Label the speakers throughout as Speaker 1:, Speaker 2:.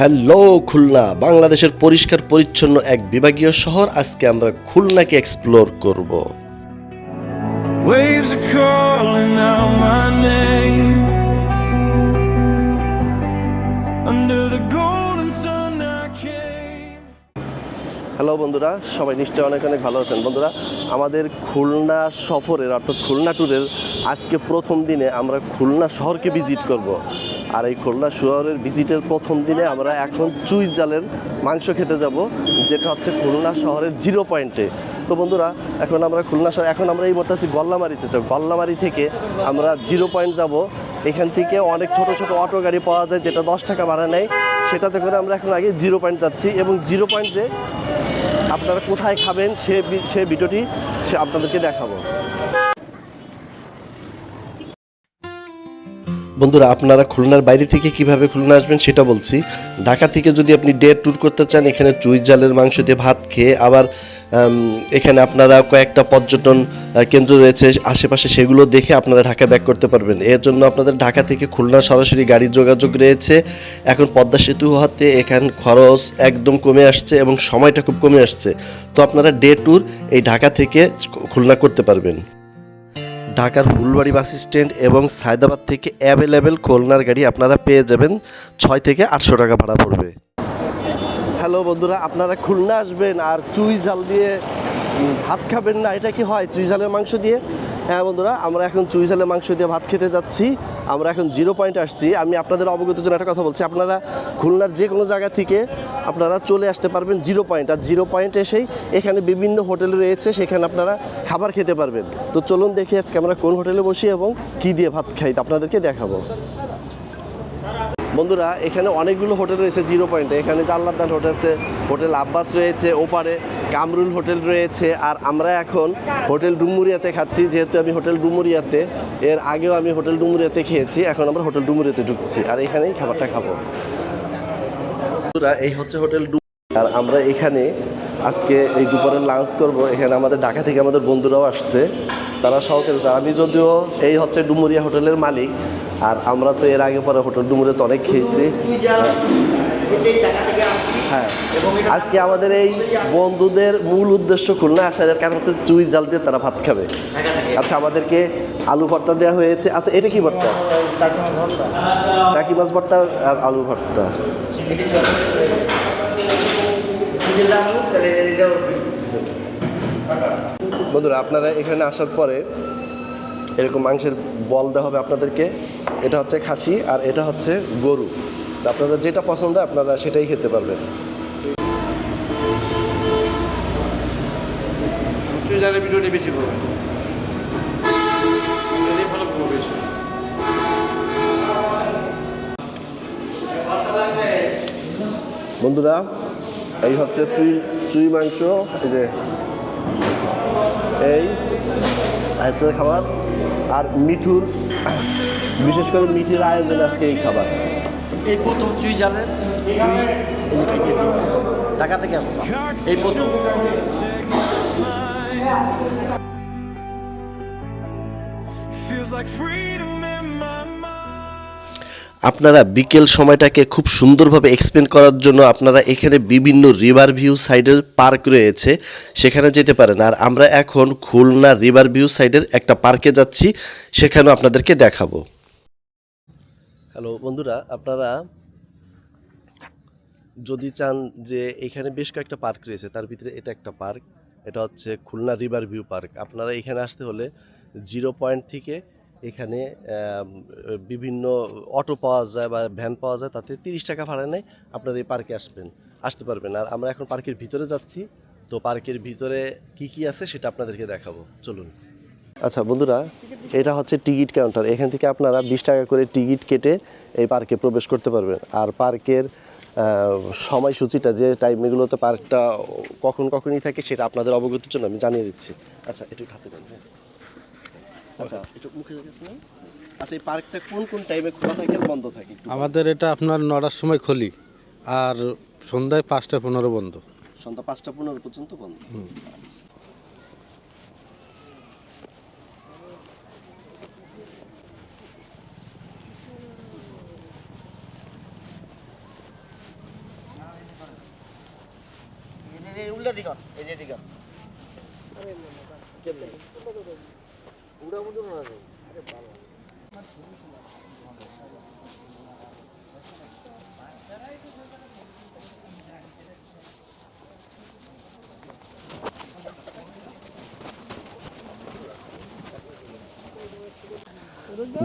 Speaker 1: Hello Khulna বাংলাদেশের পরিষ্কার পরিচ্ছন্ন এক বিভাগীয় শহর। আজকে আমরা খুলনাকে এক্সপ্লোর করব।
Speaker 2: Waves are calling out my name. Under the golden sun I came.
Speaker 1: Hello বন্ধুরা সবাই নিশ্চয়ই অনেক অনেক ভালো আছেন। বন্ধুরা আমাদের খুলনা সফরের অর্থাৎ খুলনা ট্যুরের আজকে প্রথম দিনে আমরা খুলনা শহরকে ভিজিট করব। আর এই খুলনা শহরের ভিজিটের প্রথম দিনে আমরা এখন চুই জালের মাংস খেতে যাব, যেটা হচ্ছে খুলনা শহরের জিরো পয়েন্টে তো বন্ধুরা, এখন আমরা খুলনা শহর এখন আমরা এই মুহূর্তে আছি গল্লামারিতে। তো গল্লামারি থেকে আমরা জিরো পয়েন্ট যাব। এখান থেকে অনেক ছোট ছোট অটো গাড়ি পাওয়া যায়, যেটা দশ টাকা ভাড়া নেয়। সেটাতে করে আমরা এখন আগে জিরো পয়েন্ট যাচ্ছি এবং জিরো পয়েন্টে আপনারা কোথায় খাবেন সে সে ভিডিওটি সে আপনাদেরকে দেখাবো। বন্ধুরা, আপনারা খুলনার বাইরে থেকে কীভাবে খুলনা আসবেন সেটা বলছি। ঢাকা থেকে যদি আপনি ডে ট্যুর করতে চান, এখানে চুই জালের মাংস দিয়ে ভাত খেয়ে আবার এখানে আপনারা কয়েকটা পর্যটন কেন্দ্র রয়েছে, আশেপাশে সেগুলো দেখে আপনারা ঢাকা ব্যাক করতে পারবেন। এর জন্য আপনাদের ঢাকা থেকে খুলনা সরাসরি গাড়ির যোগাযোগ রয়েছে। এখন পদ্মা সেতু হওয়াতে এখান খরচ একদম কমে আসছে এবং সময়টা খুব কমে আসছে। তো আপনারা ডে ট্যুর এই ঢাকা থেকে খুলনা করতে পারবেন। ঢাকার ফুলবাড়ি বাস স্ট্যান্ড এবং সায়দাবাদ থেকে অ্যাভেলেবেল খুলনার গাড়ি আপনারা পেয়ে যাবেন ছয় থেকে আটশো টাকা ভাড়া পড়বে। হ্যালো বন্ধুরা, আপনারা খুলনা আসবেন আর চুই জাল দিয়ে ভাত খাবেন না, এটা কি হয়? চুই ঝালের মাংস দিয়ে? হ্যাঁ বন্ধুরা, আমরা এখন চুই ঝালের মাংস দিয়ে ভাত খেতে যাচ্ছি। আমরা এখন জিরো পয়েন্ট আসছি। আমি আপনাদের অবগত জন্য একটা কথা বলছি। আপনারা খুলনার যে কোনো জায়গা থেকে আপনারা চলে আসতে পারবেন জিরো পয়েন্ট। আর জিরো পয়েন্ট এসেই এখানে বিভিন্ন হোটেল রয়েছে, সেখানে আপনারা খাবার খেতে পারবেন। তো চলুন দেখি আজকে আমরা কোন হোটেলে বসি এবং কী দিয়ে ভাত খাই, তা আপনাদেরকে দেখাবো। বন্ধুরা, এখানে অনেকগুলো হোটেল রয়েছে জিরো পয়েন্টে। এখানে জাল্লাদান হোটেল আছে, হোটেল আব্বাস রয়েছে, ওপারে কামরুল হোটেল রয়েছে আর আমরা এখন হোটেল ডুমুরিয়াতে খাচ্ছি, যেহেতু আমি হোটেল ডুমুরিয়াতে, এর আগেও আমি হোটেল ডুমুরিয়াতে খেয়েছি, এখন আমরা হোটেল ডুমুরিয়াতে ঢুকছি আর এখানেই খাবারটা খাব। এই হচ্ছে হোটেল আর আমরা এখানে আজকে এই দুপুরের লাঞ্চ করব। এখানে আমাদের ঢাকা থেকে আমাদের বন্ধুরাও আসছে, তারা সহকারী। আমি যদিও এই হচ্ছে ডুমুরিয়া হোটেলের মালিক, আর আমরা তো এর আগে পরে হোটেল ডুমুরিয়াতে অনেক খেয়েছি। হ্যাঁ। আজকে আমাদের এই বন্ধুদের মূল উদ্দেশ্য খুলনা আসার কারণ হচ্ছে চুই জাল দিয়ে তারা ভাত খাবে। আচ্ছা আমাদেরকে আলু ভর্তা দেওয়া হয়েছে। আচ্ছা এটা কি ভর্তা? টাকি মাছ ভর্তা আর আলু ভর্তা। বন্ধুরা আপনারা এখানে আসার পরে এরকম মাংসের বল দেওয়া হবে আপনাদেরকে। এটা হচ্ছে খাসি আর এটা হচ্ছে গরু। আপনারা যেটা পছন্দ আপনারা সেটাই খেতে পারবেন।
Speaker 3: ভিডিওটি বেশি
Speaker 1: বন্ধুরা এই হচ্ছে চুই চুই মাংস এই যে এই হচ্ছে খাবার আর মিঠুর বিশেষ করে মিঠির আয়োজন আজকে এই খাবার।
Speaker 4: এই প্রথম চুই জালের চুই থেকে এই প্রথম।
Speaker 1: আপনারা বিকেল সময়টাকে খুব সুন্দরভাবে এক্সপ্লেন করার জন্য আপনারা এখানে বিভিন্ন রিভার ভিউ সাইডের পার্ক রয়েছে, সেখানে যেতে পারেন। আর আমরা এখন খুলনা রিভার ভিউ সাইডের একটা পার্কে যাচ্ছি, সেখানেও আপনাদেরকে দেখাবো। হ্যালো বন্ধুরা, আপনারা যদি চান যে এখানে বেশ কয়েকটা পার্ক রয়েছে, তার ভিতরে এটা একটা পার্ক, এটা হচ্ছে খুলনা রিভার ভিউ পার্ক। আপনারা এখানে আসতে হলে জিরো পয়েন্ট থেকে এখানে বিভিন্ন অটো পাওয়া যায় বা ভ্যান পাওয়া যায়, তাতে তিরিশ টাকা ভাড়া নেয় আপনারা এই পার্কে আসবেন, আসতে পারবেন। আর আমরা এখন পার্কের ভিতরে যাচ্ছি, তো পার্কের ভিতরে কি কি আছে সেটা আপনাদেরকে দেখাবো। চলুন। আচ্ছা বন্ধুরা এটা হচ্ছে টিকিট কাউন্টার। এখান থেকে আপনারা বিশ টাকা করে টিকিট কেটে এই পার্কে প্রবেশ করতে পারবেন। আর পার্কের সময়সূচিটা যে টাইমগুলোতে পার্কটা কখন কখনই থাকে সেটা আপনাদের অবগতির জন্য আমি জানিয়ে দিচ্ছি। আচ্ছা একটু হাতে দেন। আচ্ছা একটু মুখে গেছে না আচ্ছা এই পার্কটা কোন কোন টাইমে খোলা থাকে আর বন্ধ থাকে
Speaker 5: আমাদের এটা আপনার নটার সময় খুলি আর সন্ধ্যায় পাঁচটা পনেরো বন্ধ।
Speaker 1: সন্ধ্যা পাঁচটা পনেরো পর্যন্ত বন্ধ।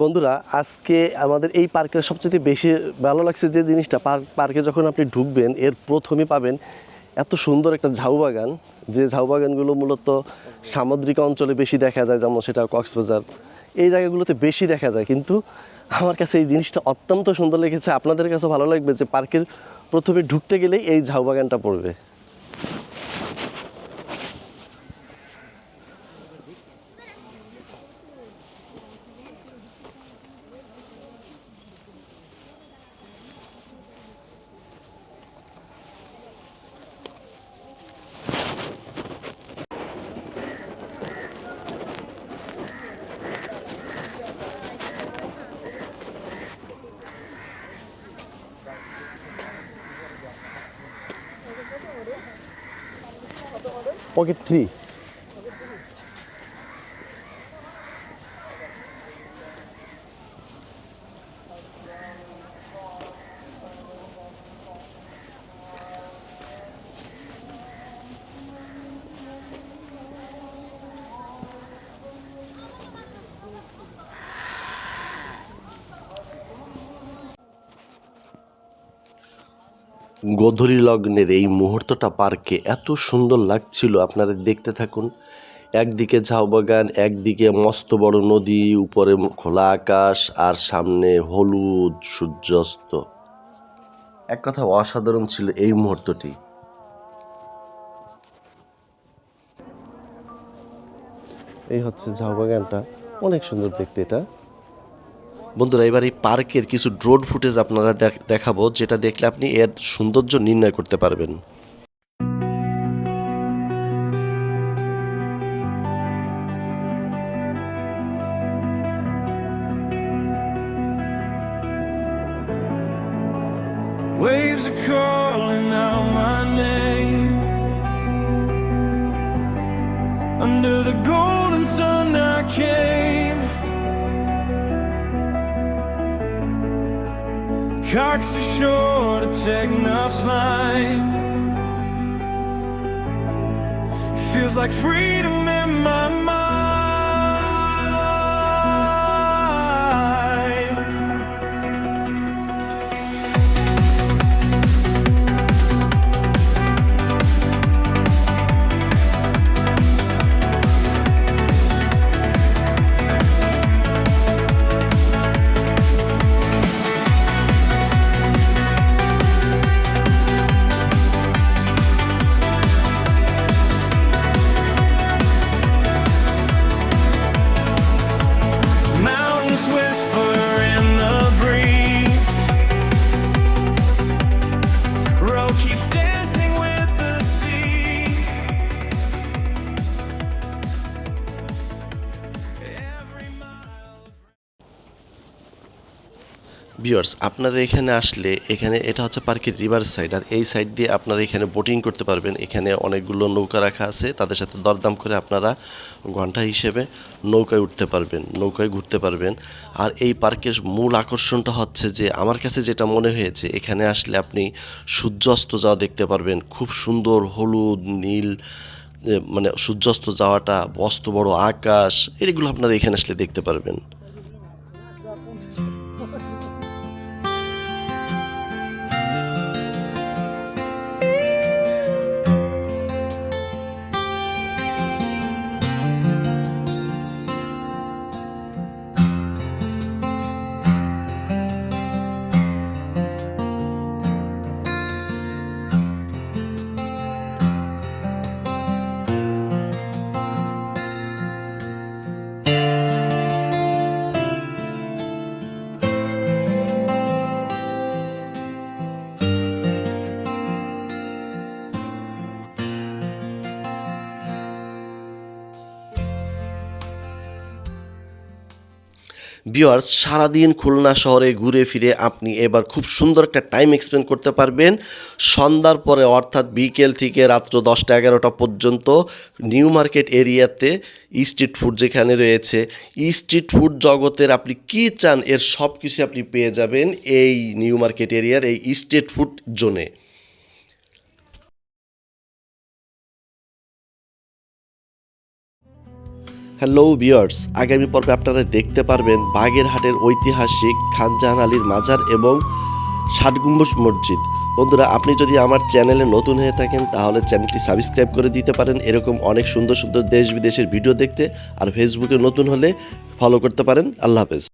Speaker 1: বন্ধুরা, আজকে আমাদের এই পার্কের সবচেয়ে বেশি ভালো লাগছে যে জিনিসটা পার্কে যখন আপনি ঢুকবেন, এর প্রথমে পাবেন এত সুন্দর একটা ঝাউ বাগান, যে ঝাউ বাগানগুলো মূলত সামুদ্রিক অঞ্চলে বেশি দেখা যায়, যেমন সেটা কক্সবাজার, এই জায়গাগুলোতে বেশি দেখা যায়। কিন্তু আমার কাছে এই জিনিসটা অত্যন্ত সুন্দর লেগেছে। আপনাদের কাছে ভালো লাগবে যে পার্কের প্রথমে ঢুকতে গেলেই এই ঝাউ বাগানটা পড়বে। পকেট থ্রি গোধূলি লগ্নের এই মুহূর্তটা পার্কে এত সুন্দর লাগছিল, আপনারা দেখতে থাকুন। একদিকে ঝাউবাগান একদিকে মস্ত বড় নদী, উপরে খোলা আকাশ আর সামনে হলুদ সূর্যাস্ত। এক কথা অসাধারণ ছিল এই মুহূর্তটি। এই হচ্ছে ঝাউবাগানটা অনেক সুন্দর দেখতে এটা। বন্ধুরা, এবার এই পার্কের কিছু ড্রোন ফুটেজ আপনারা দেখ- দেখাবো, যেটা দেখলে আপনি এর সৌন্দর্য নির্ণয় করতে পারবেন।
Speaker 2: Waves are calling. Cocks are sure to take Nuff's line. Feels like freedom in my mind.
Speaker 1: Viewers আপনারা এখানে আসলে এখানে এটা হচ্ছে পার্কের রিভার সাইড, আর এই সাইড দিয়ে আপনারা এখানে বোটিং করতে পারবেন। এখানে অনেকগুলো নৌকা রাখা আছে, তাদের সাথে দরদাম করে আপনারা ঘণ্টা হিসেবে নৌকায় উঠতে পারবেন, নৌকায় ঘুরতে পারবেন। আর এই পার্কের মূল আকর্ষণটা হচ্ছে যে, আমার কাছে যেটা মনে হয়েছে, এখানে আসলে আপনি সূর্যাস্ত যাওয়া দেখতে পারবেন। খুব সুন্দর হলুদ, নীল মানে সূর্যাস্ত যাওয়াটা বস্ত বড় আকাশ, এগুলো আপনারা এখানে আসলে দেখতে পারবেন। ভিউয়ার্স সারাদিন খুলনা শহরে ঘুরে ফিরে আপনি এবার খুব সুন্দর একটা টাইম এক্সপেন্ড করতে পারবেন। সন্ধ্যার পরে অর্থাৎ বিকেল থেকে রাত্র দশটা এগারোটা পর্যন্ত নিউ মার্কেট এরিয়াতে স্ট্রিট ফুড যেখানে রয়েছে স্ট্রিট ফুড জগতের আপনি কি চান এর সব কিছু আপনি পেয়ে যাবেন এই নিউ মার্কেট এরিয়ার, এই স্ট্রিট ফুড জোনে হ্যালো বিয়ার্স আগামী পর্বে আপনারা দেখতে পারবেন বাগেরহাটের ঐতিহাসিক খানজাহান আলীর মাজার এবং ষাট গম্বুজ মসজিদ। বন্ধুরা, আপনি যদি আমার চ্যানেলে নতুন হয়ে থাকেন, তাহলে চ্যানেলটি সাবস্ক্রাইব করে দিতে পারেন। এরকম অনেক সুন্দর সুন্দর দেশ বিদেশের ভিডিও দেখতে আর ফেসবুকে নতুন হলে ফলো করতে পারেন। আল্লাহ হাফেজ।